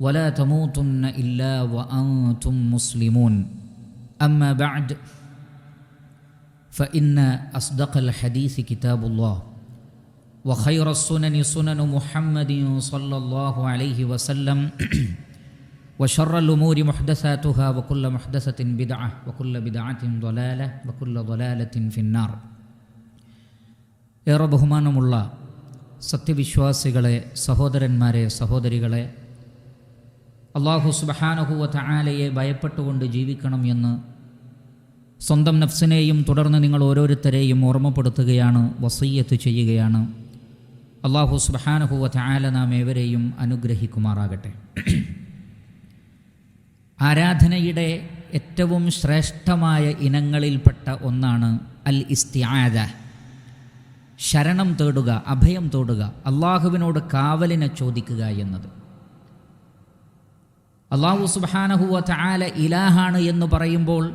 ولا تموتن إلا وأنتم مسلمون أما بعد فإن أصدق الحديث كتاب الله وخير السنن سنن محمد صلى الله عليه وسلم وشر الأمور محدثاتها وكل محدثة بدعة وكل بدعة ضلالة وكل ضلالة في النار ഏറെ ബഹുമാനമുള്ള സത്യവിശ്വാസികളെ സഹോദരന്മാരെ സഹോദരികളെ അള്ളാഹു സുബഹാനഹുവ തആലയെ ഭയപ്പെട്ടുകൊണ്ട് ജീവിക്കണം എന്ന് സ്വന്തം നഫ്സിനെയും തുടർന്ന് നിങ്ങൾ ഓരോരുത്തരെയും ഓർമ്മപ്പെടുത്തുകയാണ് വസയ്യത്ത് ചെയ്യുകയാണ്. അള്ളാഹു സുബഹാനഹുവ തആല നാം ഏവരെയും അനുഗ്രഹിക്കുമാറാകട്ടെ. ആരാധനയുടെ ഏറ്റവും ശ്രേഷ്ഠമായ ഇനങ്ങളിൽപ്പെട്ട ഒന്നാണ് അൽ ഇസ്തിയാദ ശരണം തേടുക അഭയം തേടുക അള്ളാഹുവിനോട് കാവലിനെ ചോദിക്കുക എന്നത്. അള്ളാഹു സുബാനഹുവ ചാല ഇലാഹാണ് എന്ന് പറയുമ്പോൾ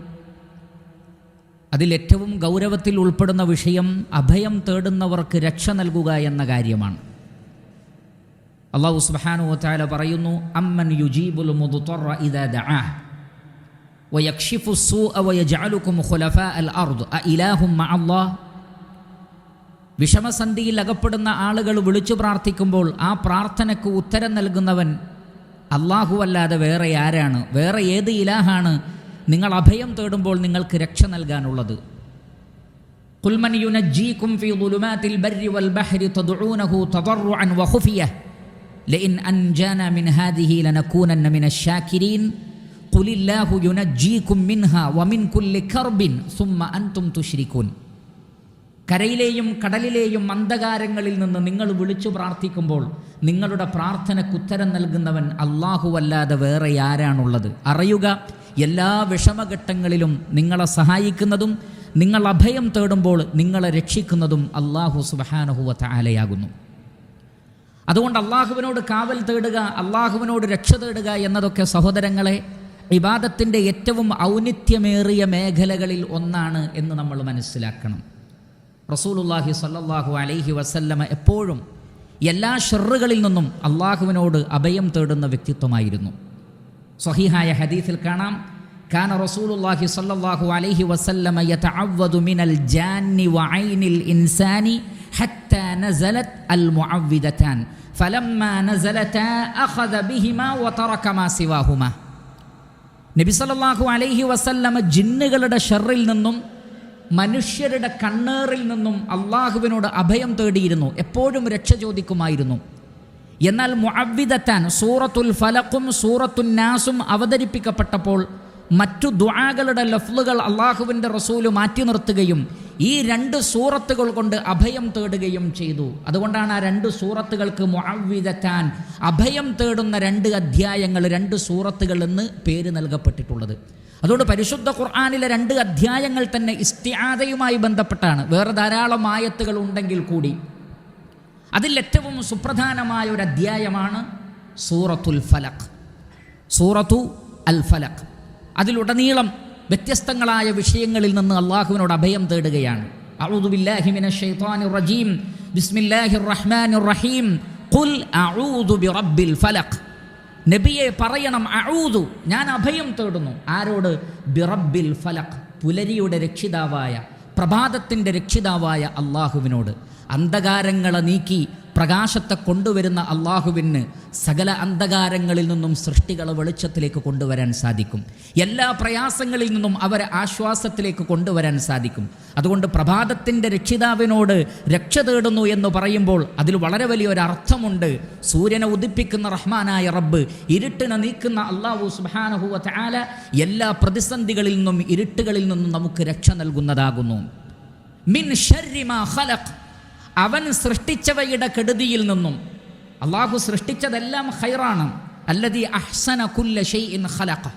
അതിലേറ്റവും ഗൗരവത്തിൽ ഉൾപ്പെടുന്ന വിഷയം അഭയം തേടുന്നവർക്ക് രക്ഷ നൽകുക എന്ന കാര്യമാണ്. അള്ളാഹു സുബാനു തആല പറയുന്നു അമ്മൻ യുജീബുൽ വിഷമസന്ധിയിൽ അകപ്പെടുന്ന ആളുകൾ വിളിച്ചു പ്രാർത്ഥിക്കുമ്പോൾ ആ പ്രാർത്ഥനയ്ക്ക് ഉത്തരം നൽകുന്നവൻ അല്ലാഹുവല്ലാതെ വേറെ ആരാണ് വേറെ ഏത് ഇലാഹാണ് നിങ്ങൾ അഭയം തേടുമ്പോൾ നിങ്ങൾക്ക് രക്ഷ നൽകാനുള്ളത് قل ينجيكم في ظلمات البر والبحر تدعونه تضرعا وخفية لئن أنجانا من هذه لنكونن من الشاكرين قل الله ينجيكم منها ومن كل كرب ثم أنتم تشركون കരയിലെയും കടലിലെയും അന്ധകാരങ്ങളിൽ നിന്ന് നിങ്ങൾ വിളിച്ചു പ്രാർത്ഥിക്കുമ്പോൾ നിങ്ങളുടെ പ്രാർത്ഥനയ്ക്ക് ഉത്തരം നൽകുന്നവൻ അല്ലാഹുവല്ലാതെ വേറെ ആരാണുള്ളത്? അറിയുക എല്ലാ വിഷമഘട്ടങ്ങളിലും നിങ്ങളെ സഹായിക്കുന്നതും നിങ്ങൾ അഭയം തേടുമ്പോൾ നിങ്ങളെ രക്ഷിക്കുന്നതും അള്ളാഹു സുബാനഹുവ താലയാകുന്നു അതുകൊണ്ട് അള്ളാഹുവിനോട് കാവൽ തേടുക അള്ളാഹുവിനോട് രക്ഷ തേടുക എന്നതൊക്കെ സഹോദരങ്ങളെ ഇബാദത്തിന്റെ ഏറ്റവും ഔന്നിത്യമേറിയ മേഖലകളിൽ ഒന്നാണ് എന്ന് നമ്മൾ മനസ്സിലാക്കണം. റസൂലുല്ലാഹി സല്ലാഹു അലൈഹി വസല്ലമ എപ്പോഴും എല്ലാ ഷെറുകളിൽ നിന്നും അള്ളാഹുവിനോട് അഭയം തേടുന്ന വ്യക്തിത്വമായിരുന്നു. സ്വഹീഹായ ഹദീസിൽ കാണാം കാന റസൂലുല്ലാഹി സല്ലല്ലാഹു അലൈഹി വസല്ലമ യതഅവ്വദു മിനൽ ജാന്നി വഐനിൽ ഇൻസാനി ഹത്താ നസലത് അൽ മുഅവ്വിദതാൻ ഫലമ്മ നസലതാ അഖദ ബിഹിമാ വതറക മാ സിവാഹുമാ. നബി സല്ലല്ലാഹു അലൈഹി വസല്ലമ ജിന്നുകളുടെ ഷെറിൽ നിന്നും മനുഷ്യരുടെ കണ്ണേറിൽ നിന്നും അള്ളാഹുവിനോട് അഭയം തേടിയിരുന്നു. എപ്പോഴും രക്ഷ ചോദിക്കുമായിരുന്നു. എന്നാൽ മുഅവിദത്താൻ സൂറത്തുൽ ഫലക്കും സൂറത്തുൽ നാസും അവതരിപ്പിക്കപ്പെട്ടപ്പോൾ മറ്റു ദുആകളുടെ ലഫ്ലുകൾ അള്ളാഹുവിന്റെ റസൂൽ മാറ്റി നിർത്തുകയും ഈ രണ്ട് സൂറത്തുകൾ കൊണ്ട് അഭയം തേടുകയും ചെയ്തു. അതുകൊണ്ടാണ് ആ രണ്ട് സൂറത്തുകൾക്ക് മുഅവിദത്താൻ അഭയം തേടുന്ന രണ്ട് അധ്യായങ്ങൾ രണ്ട് സൂറത്തുകൾ എന്ന് പേര് നൽകപ്പെട്ടിട്ടുള്ളത്. അതുകൊണ്ട് പരിശുദ്ധ ഖുർആാനിലെ രണ്ട് അധ്യായങ്ങൾ തന്നെ ഇസ്തിയാദയുമായി ബന്ധപ്പെട്ടാണ്. വേറെ ധാരാളം ആയത്തുകൾ ഉണ്ടെങ്കിൽ കൂടി. അതിൽ ഏറ്റവും സുപ്രധാനമായ ഒരു അധ്യായമാണ് സൂറത്തുൽ ഫലഖ്. സൂറത്തു അൽ ഫലഖ്. അതിലുടനീളം വ്യത്യസ്തങ്ങളായ വിഷയങ്ങളിൽ നിന്ന് അള്ളാഹുവിനോട് അഭയം തേടുകയാണ്. റജീം. ബിസ്മില്ലാഹിർ റഹ്മാനിർ റഹീം. ഖുൽ അഊദു ബിറബ്ബിൽ ഫലഖ്. നബിയെ പറയണം അഊദു ഞാൻ അഭയം തേടുന്നു. ആരോട്? ബിറബിൽ ഫലഖ് പുലരിയുടെ രക്ഷിതാവായ പ്രഭാതത്തിന്റെ രക്ഷിതാവായ അള്ളാഹുവിനോട് അന്ധകാരങ്ങളെ നീക്കി പ്രകാശത്തെ കൊണ്ടുവരുന്ന അള്ളാഹുവിന് സകല അന്ധകാരങ്ങളിൽ നിന്നും സൃഷ്ടികളെ വെളിച്ചത്തിലേക്ക് കൊണ്ടുവരാൻ സാധിക്കും. എല്ലാ പ്രയാസങ്ങളിൽ നിന്നും അവരെ ആശ്വാസത്തിലേക്ക് കൊണ്ടുവരാൻ സാധിക്കും. അതുകൊണ്ട് പ്രഭാതത്തിന്റെ രക്ഷിതാവിനോട് രക്ഷ തേടുന്നു എന്ന് പറയുമ്പോൾ അതിൽ വളരെ വലിയൊരു അർത്ഥമുണ്ട്. സൂര്യനെ ഉദിപ്പിക്കുന്ന റഹ്മാനായ റബ്ബ് ഇരുട്ടിനെ നീക്കുന്ന അള്ളാഹു സുബാനഹുവ ആല എല്ലാ പ്രതിസന്ധികളിൽ നിന്നും ഇരുട്ടുകളിൽ നിന്നും നമുക്ക് രക്ഷ നൽകുന്നതാകുന്നു. മിൻ ഷർരിമാ ഖലഖ്. അവൻ സൃഷ്ടിച്ചവയുടെ കെടുതിയിൽ നിന്നും അള്ളാഹു സൃഷ്ടിച്ചതെല്ലാം ഹൈറാണ് അല്ലതി അഹ്സന കുല്ല ഷൈഇൻ ഖലഖ.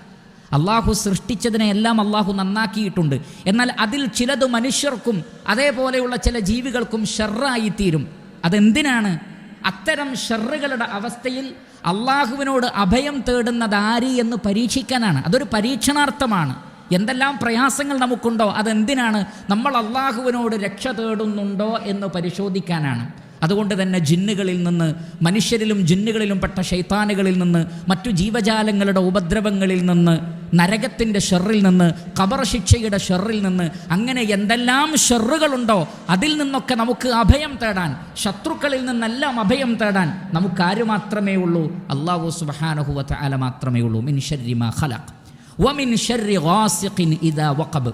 അള്ളാഹു സൃഷ്ടിച്ചതിനെ എല്ലാം അള്ളാഹു നന്നാക്കിയിട്ടുണ്ട്. എന്നാൽ അതിൽ ചിലത് മനുഷ്യർക്കും അതേപോലെയുള്ള ചില ജീവികൾക്കും ഷെറായിത്തീരും അതെന്തിനാണ്? അത്തരം ഷെറുകളുടെ അവസ്ഥയിൽ അള്ളാഹുവിനോട് അഭയം തേടുന്നത് ആര് എന്ന് പരീക്ഷിക്കാനാണ്. അതൊരു പരീക്ഷണാർത്ഥമാണ്. എന്തെല്ലാം പ്രയാസങ്ങൾ നമുക്കുണ്ടോ? അതെന്തിനാണ്? നമ്മൾ അള്ളാഹുവിനോട് രക്ഷ തേടുന്നുണ്ടോ എന്ന് പരിശോധിക്കാനാണ്. അതുകൊണ്ട് തന്നെ ജിന്നുകളിൽ നിന്ന് മനുഷ്യരിലും ജിന്നുകളിലും പെട്ട ശൈത്താനുകളിൽ നിന്ന് മറ്റു ജീവജാലങ്ങളുടെ ഉപദ്രവങ്ങളിൽ നിന്ന് നരകത്തിന്റെ ഷെറിൽ നിന്ന് കബർ ശിക്ഷയുടെ ഷെറിൽ നിന്ന് അങ്ങനെ എന്തെല്ലാം ഷെറുകളുണ്ടോ അതിൽ നിന്നൊക്കെ നമുക്ക് അഭയം തേടാൻ ശത്രുക്കളിൽ നിന്നെല്ലാം അഭയം തേടാൻ നമുക്കാര് മാത്രമേ ഉള്ളൂ? അള്ളാഹു സുബാനഹുവത്ത് അല മാത്രമേ ഉള്ളൂ. മിൻ ഷർരി മാ ഖലഖ്. വമിൻ ഷെറി ഗാസിഖിൻ ഇദാ വഖബ്.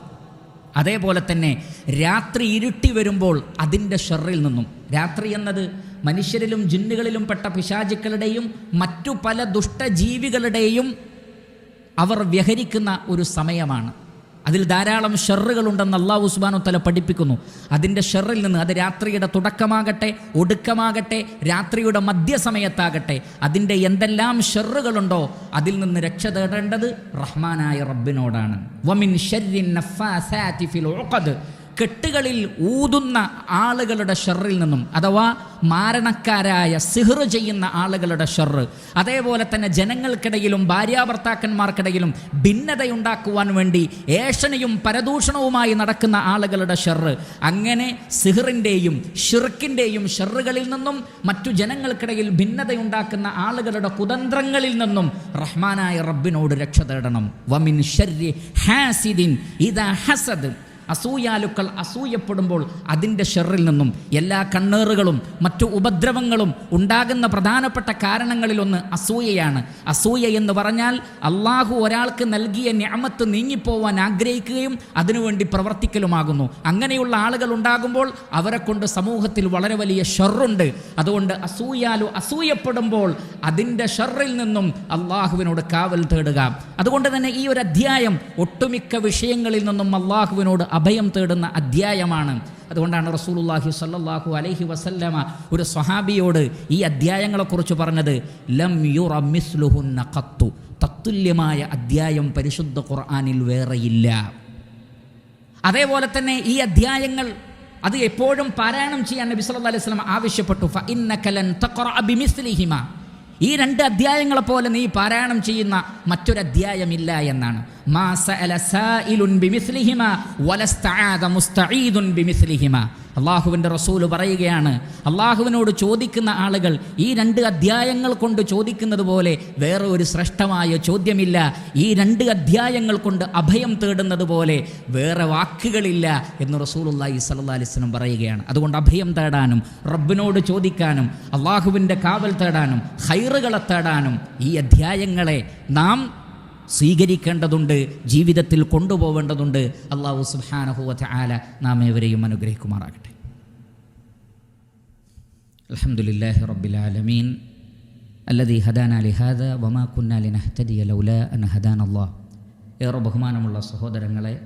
അതേപോലെ തന്നെ രാത്രി ഇരുട്ടി വരുമ്പോൾ അതിന്റെ ഷെറിൽ നിന്നും. രാത്രി എന്നത് മനുഷ്യരിലും ജിന്നുകളിലും പെട്ട പിശാചുക്കളുടെയും മറ്റു പല ദുഷ്ടജീവികളുടെയും അവർ വ്യഹരിക്കുന്ന ഒരു സമയമാണ്. അതിൽ ധാരാളം ഷെറുകളുണ്ടെന്ന് അള്ളാഹു ഉസ്മാനു തല പഠിപ്പിക്കുന്നു. അതിന്റെ ഷെറിൽ നിന്ന് അത് രാത്രിയുടെ തുടക്കമാകട്ടെ ഒടുക്കമാകട്ടെ രാത്രിയുടെ മധ്യസമയത്താകട്ടെ അതിന്റെ എന്തെല്ലാം ഷെറുകളുണ്ടോ അതിൽ നിന്ന് രക്ഷ തേടേണ്ടത് റഹ്മാനായ റബ്ബിനോടാണ്. വമിൻ ഷെറിൻ കെട്ടുകളിൽ ഊതുന്ന ആളുകളുടെ ഷെറിൽ നിന്നും അഥവാ മാരണക്കാരായ സിഹർ ചെയ്യുന്ന ആളുകളുടെ ഷെറ് അതേപോലെ തന്നെ ജനങ്ങൾക്കിടയിലും ഭാര്യാഭർത്താക്കന്മാർക്കിടയിലും ഭിന്നതയുണ്ടാക്കുവാൻ വേണ്ടി ഏഷണിയും പരദൂഷണവുമായി നടക്കുന്ന ആളുകളുടെ ഷെറ്. അങ്ങനെ സിഹറിന്റെയും ഷിർക്കിന്റെയും ഷെറുകളിൽ നിന്നും മറ്റു ജനങ്ങൾക്കിടയിൽ ഭിന്നതയുണ്ടാക്കുന്ന ആളുകളുടെ കുതന്ത്രങ്ങളിൽ നിന്നും റഹ്മാനായ റബ്ബിനോട് രക്ഷ തേടണം. വമിൻ ഷർരി ഹാസിദിൻ ഇതാ ഹസദ്. അസൂയാലുക്കൾ അസൂയപ്പെടുമ്പോൾ അതിന്റെ ഷെറിൽ നിന്നും എല്ലാ കണ്ണേറുകളും മറ്റു ഉപദ്രവങ്ങളും ഉണ്ടാകുന്ന പ്രധാനപ്പെട്ട കാരണങ്ങളിലൊന്ന് അസൂയയാണ്. അസൂയ എന്ന് പറഞ്ഞാൽ അള്ളാഹു ഒരാൾക്ക് നൽകിയ ഞാമത്ത് നീങ്ങിപ്പോവാൻ ആഗ്രഹിക്കുകയും അതിനുവേണ്ടി പ്രവർത്തിക്കലുമാകുന്നു. അങ്ങനെയുള്ള ആളുകൾ ഉണ്ടാകുമ്പോൾ അവരെ കൊണ്ട് സമൂഹത്തിൽ വളരെ വലിയ ഷെറുണ്ട്. അതുകൊണ്ട് അസൂയാലു അസൂയപ്പെടുമ്പോൾ അതിന്റെ ഷെറിൽ നിന്നും അള്ളാഹുവിനോട് കാവൽ തേടുക. അതുകൊണ്ട് തന്നെ ഈ ഒരു അധ്യായം ഒട്ടുമിക്ക വിഷയങ്ങളിൽ നിന്നും അള്ളാഹുവിനോട് അഭയം തേടുന്ന അധ്യായമാണ്. അതുകൊണ്ടാണ് റസൂലുള്ളാഹി സല്ലാഹു അലൈഹി വസല്ലമ ഒരു സ്വഹാബിയോട് ഈ അധ്യായങ്ങളെക്കുറിച്ച് പറഞ്ഞത് ലം യുറ മിസ്ലുഹുന്ന ഖത്തു തത്തുല്യമായ അധ്യായം പരിശുദ്ധ ഖുർആാനിൽ വേറെയില്ല. അതേപോലെ തന്നെ ഈ അധ്യായങ്ങൾ അത് എപ്പോഴും പാരായണം ചെയ്യാൻ നബി സല്ലല്ലാഹു അലൈഹി വസല്ലം ആവശ്യപ്പെട്ടു. ഫ ഇന്നക ലൻ തഖറഅ ബിമിസ്ലിഹിമ. ഈ രണ്ട് അധ്യായങ്ങളെ പോലെ നീ പാരായണം ചെയ്യുന്ന മറ്റൊരു അധ്യായമില്ല എന്നാണ്. മാ സഅല സായിലുൻ ബിമിസ്ലിഹിമ വലസ്തആദ മുസ്തഈദുൻ ബിമിസ്ലിഹിമ. അള്ളാഹുവിന്റെ റസൂൽ പറയുകയാണ് അള്ളാഹുവിനോട് ചോദിക്കുന്ന ആളുകൾ ഈ രണ്ട് അധ്യായങ്ങൾ കൊണ്ട് ചോദിക്കുന്നത് പോലെ വേറെ ഒരു ശ്രേഷ്ഠമായ ചോദ്യമില്ല. ഈ രണ്ട് അധ്യായങ്ങൾ കൊണ്ട് അഭയം തേടുന്നത് പോലെ വേറെ വാക്കുകളില്ല എന്ന് റസൂലുള്ളാഹി സ്വല്ലല്ലാഹി അലൈഹി വസല്ലം പറയുകയാണ്. അതുകൊണ്ട് അഭയം തേടാനും റബ്ബിനോട് ചോദിക്കാനും അള്ളാഹുവിന്റെ കാവൽ തേടാനും ഹൈറുകളെ തേടാനും ഈ അധ്യായങ്ങളെ നാം സ്വീകരിക്കേണ്ടതുണ്ട് ജീവിതത്തിൽ കൊണ്ടുപോവേണ്ടതുണ്ട്. അള്ളാഹു സുബാനഹുവത്ത് ആല നാം ഏവരെയും അനുഗ്രഹിക്കുമാറാകട്ടെ. അൽഹംദുലില്ലാഹി റബ്ബിൽ ആലമീൻ. അല്ലദീ ഹദാന ലിഹാദ വമാ കുന്ന ലിനഹ്തദിയ ലൗലാ അൻ ഹദാൻ അള്ളാഹ് ഏറെ ബഹുമാനമുള്ള സഹോദരങ്ങളെ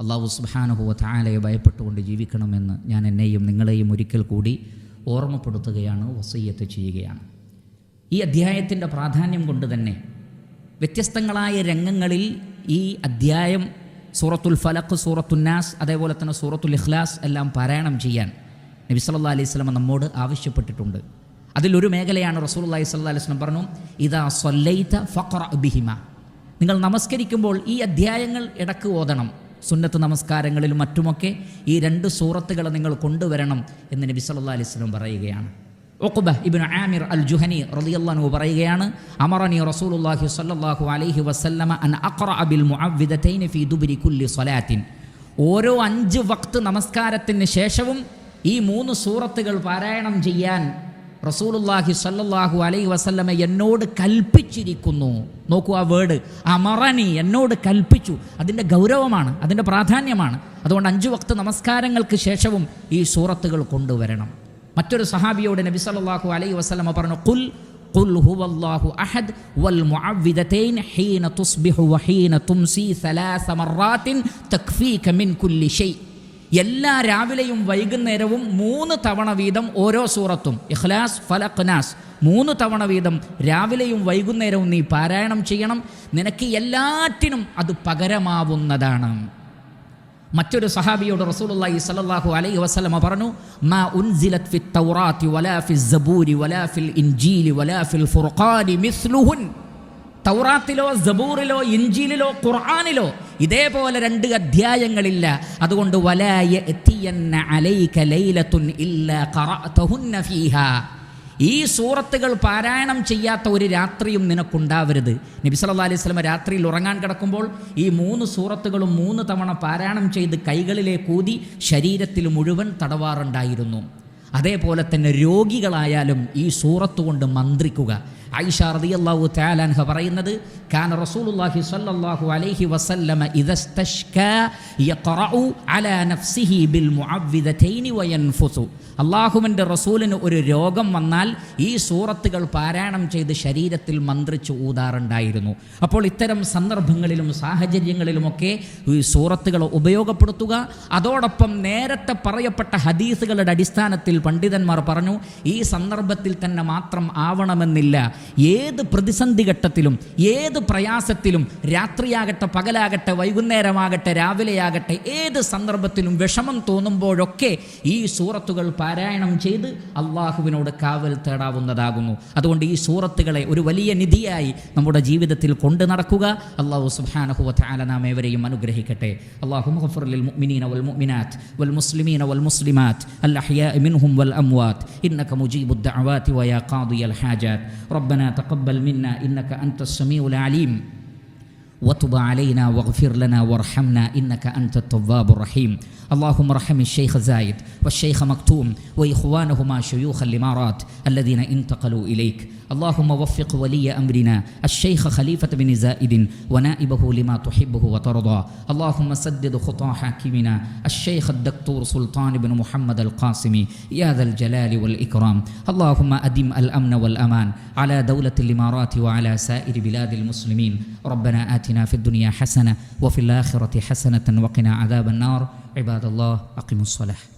അള്ളാഹു സുബ്ഹാനഹുവ ആലയെ ഭയപ്പെട്ടുകൊണ്ട് ജീവിക്കണമെന്ന് ഞാൻ എന്നെയും നിങ്ങളെയും ഒരിക്കൽ കൂടി ഓർമ്മപ്പെടുത്തുകയാണ് വസയ്യത്ത് ചെയ്യുകയാണ്. ഈ അധ്യായത്തിന്റെ പ്രാധാന്യം കൊണ്ട് തന്നെ വ്യത്യസ്തങ്ങളായ രംഗങ്ങളിൽ ഈ അധ്യായം സൂറത്തുൽ ഫലഖ് സൂറത്തുന്നാസ് അതേപോലെ തന്നെ സൂറത്തുൽ ഇഖ്ലാസ് എല്ലാം പാരായണം ചെയ്യാൻ നബി സല്ലാ അലൈഹി വസല്ലം നമ്മോട് ആവശ്യപ്പെട്ടിട്ടുണ്ട്. അതിലൊരു മേഖലയാണ് റസൂൽ റസൂലുള്ളാഹി സ്വല്ലാ അലൈഹി സ്വലം പറഞ്ഞു ഇതാ സല്ലൈത ഫഖറ ബിഹിമ. നിങ്ങൾ നമസ്കരിക്കുമ്പോൾ ഈ അധ്യായങ്ങൾ ഇടയ്ക്ക് ഓതണം. സുന്നത്ത് നമസ്കാരങ്ങളിലും മറ്റുമൊക്കെ ഈ രണ്ട് സൂറത്തുകൾ നിങ്ങൾ കൊണ്ടുവരണം എന്ന് നബി സല്ലാ അലൈഹി സ്വലം പറയുകയാണ്. ഉഖബ ഇബ്നു ആമിർ അൽ ജുഹനി റളിയല്ലാഹു അൻഹു പറയുകയാണ് അമറനി റസൂലുള്ളാഹി സ്വല്ലല്ലാഹു അലൈഹി വസല്ലമ അൻ അഖറഅ ബിൽ മുഅവ്വിദതൈൻ ഫീ ദുബ്രി കുല്ലി സ്വലാത്തിൻ. ഓരോ അഞ്ച് വക്ത് നമസ്കാരത്തിന് ശേഷവും ഈ മൂന്ന് സൂറത്തുകൾ പാരായണം ചെയ്യാൻ റസൂലുള്ളാഹി സ്വല്ലല്ലാഹു അലൈഹി വസല്ലമ എന്നോട് കൽപ്പിച്ചിരിക്കുന്നു. നോക്കൂ ആ വേർഡ് അമറനി എന്നോട് കൽപ്പിച്ചു. അതിന്റെ ഗൗരവമാണ് അതിന്റെ പ്രാധാന്യമാണ്. അതുകൊണ്ട് അഞ്ച് വക്ത് നമസ്കാരങ്ങൾക്ക് ശേഷവും ഈ സൂറത്തുകൾ കൊണ്ടുവരണം. മറ്റൊരു സഹാബിയോട് നബി സല്ലല്ലാഹു അലൈഹി വസല്ലമ പറഞ്ഞു ഖുൽ ഖുൽ ഹുവല്ലാഹു അഹദ് വൽ മുഅവ്വിദതൈൻ ഹീന തുസ്ബിഹു വഹീന തുംസി സലാസ മറാത്തിൻ തക്ഫീക മിൻ കുല്ലി ഷൈ. എല്ലാ രാവിലെയും വൈകുന്നേരവും മൂന്ന് തവണ വീതം ഓരോ സൂറത്തും. ഇഖ്ലാസ് ഫലഖ് നാസ്. മൂന്ന് തവണ വീതം രാവിലെയും വൈകുന്നേരവും നീ പാരായണം ചെയ്യണം. നിനക്ക് എല്ലാറ്റിനും അത് പകരമാവുന്നതാണ്. മറ്റൊരു സഹാബിയോട് റസൂലുള്ളാഹി സ്വല്ലല്ലാഹു അലൈഹി വസല്ലമ പറഞ്ഞു മാ ഉൻസിലത് ഫി തൗറാത്തി വലാ ഫി സബൂരി വലാ ഫിൽ ഇൻജീലി വലാ ഫിൽ ഫുർഖാനി മിസ്ലുഹുൻ. തൗറാത്തിലോ സബൂറിലോ ഇഞ്ചിലിലോ ഖുർആനിലോ ഇതേപോലെ രണ്ട് അധ്യായങ്ങളില്ല. അതുകൊണ്ട് വലായ എത്തിയന്ന അലൈക ലൈലത്തുൻ ഇല്ല ഫീഹാ. ഈ സൂറത്തുകൾ പാരായണം ചെയ്യാത്ത ഒരു രാത്രിയും നിനക്കുണ്ടാവരുത്. നബി സല്ലല്ലാഹു അലൈഹി സ്വലമ രാത്രിയിൽ ഉറങ്ങാൻ കിടക്കുമ്പോൾ ഈ മൂന്ന് സൂറത്തുകളും മൂന്ന് തവണ പാരായണം ചെയ്ത് കൈകളിലെ ഊതി ശരീരത്തിൽ മുഴുവൻ തടവാറുണ്ടായിരുന്നു. അതേപോലെ തന്നെ രോഗികളായാലും ഈ സൂറത്ത് കൊണ്ട് മന്ത്രിക്കുക. ഐഷ പറയുന്നത് കാന റസൂലുള്ളാഹി സ്വല്ലല്ലാഹു അലൈഹി വസല്ലമ യഖറഉ അലാ നഫ്സിഹി ബിൽ അള്ളാഹുവിന്റെ റസൂലിന് ഒരു രോഗം വന്നാൽ ഈ സൂറത്തുകൾ പാരായണം ചെയ്ത് ശരീരത്തിൽ മന്ത്രിച്ച് ഊതാറുണ്ടായിരുന്നു. അപ്പോൾ ഇത്തരം സന്ദർഭങ്ങളിലും സാഹചര്യങ്ങളിലുമൊക്കെ ഈ സൂറത്തുകൾ ഉപയോഗപ്പെടുത്തുക. അതോടൊപ്പം നേരത്തെ പറയപ്പെട്ട ഹദീസുകളുടെ അടിസ്ഥാനത്തിൽ പണ്ഡിതന്മാർ പറഞ്ഞു ഈ സന്ദർഭത്തിൽ തന്നെ മാത്രം ആവണമെന്നില്ല. ഏത് പ്രതിസന്ധി ഘട്ടത്തിലും ഏത് പ്രയാസത്തിലും രാത്രിയാകട്ടെ പകലാകട്ടെ വൈകുന്നേരമാകട്ടെ രാവിലെയാകട്ടെ ഏത് സന്ദർഭത്തിലും വിഷമം തോന്നുമ്പോഴൊക്കെ ഈ സൂറത്തുകൾ പാരായണം ചെയ്ത് അള്ളാഹുവിനോട് കാവൽ തേടാവുന്നതാകുന്നു. അതുകൊണ്ട് ഈ സൂറത്തുകളെ ഒരു വലിയ നിധിയായി നമ്മുടെ ജീവിതത്തിൽ കൊണ്ടു നടക്കുക. അള്ളാഹു സുബ്ഹാനഹു വതആല നാം ഏവരെയും അനുഗ്രഹിക്കട്ടെ. അള്ളാഹു മുഗ്ഫിർ ലിൽ മുഅ്മിനീന വൽ മുഅ്മിനാത്ത് വൽ മുസ്ലിമീന വൽ മുസ്ലിമാത്ത് അൽ വൽ ഇന്നക വയാ ഖാദിയൽ ഹാജാത്ത്. ربنا تقبل منا إنك أنت السميع العليم. وتب علينا واغفر لنا وارحمنا إنك أنت التواب الرحيم. اللهم ارحم الشيخ زايد والشيخ مكتوم وإخوانهما شيوخ الإمارات الذين انتقلوا إليك. اللهم وفق ولي أمرنا الشيخ خليفة بن زائد ونائبه لما تحبه وترضى. اللهم سدد خطى حاكمنا الشيخ الدكتور سلطان بن محمد القاسمي يا ذا الجلال والإكرام. اللهم أدم الأمن والأمان على دولة الإمارات وعلى سائر بلاد المسلمين. ربنا آتنا في الدنيا حسنة وفي الآخرة حسنة وقنا عذاب النار. عباد الله اقيموا الصلاة.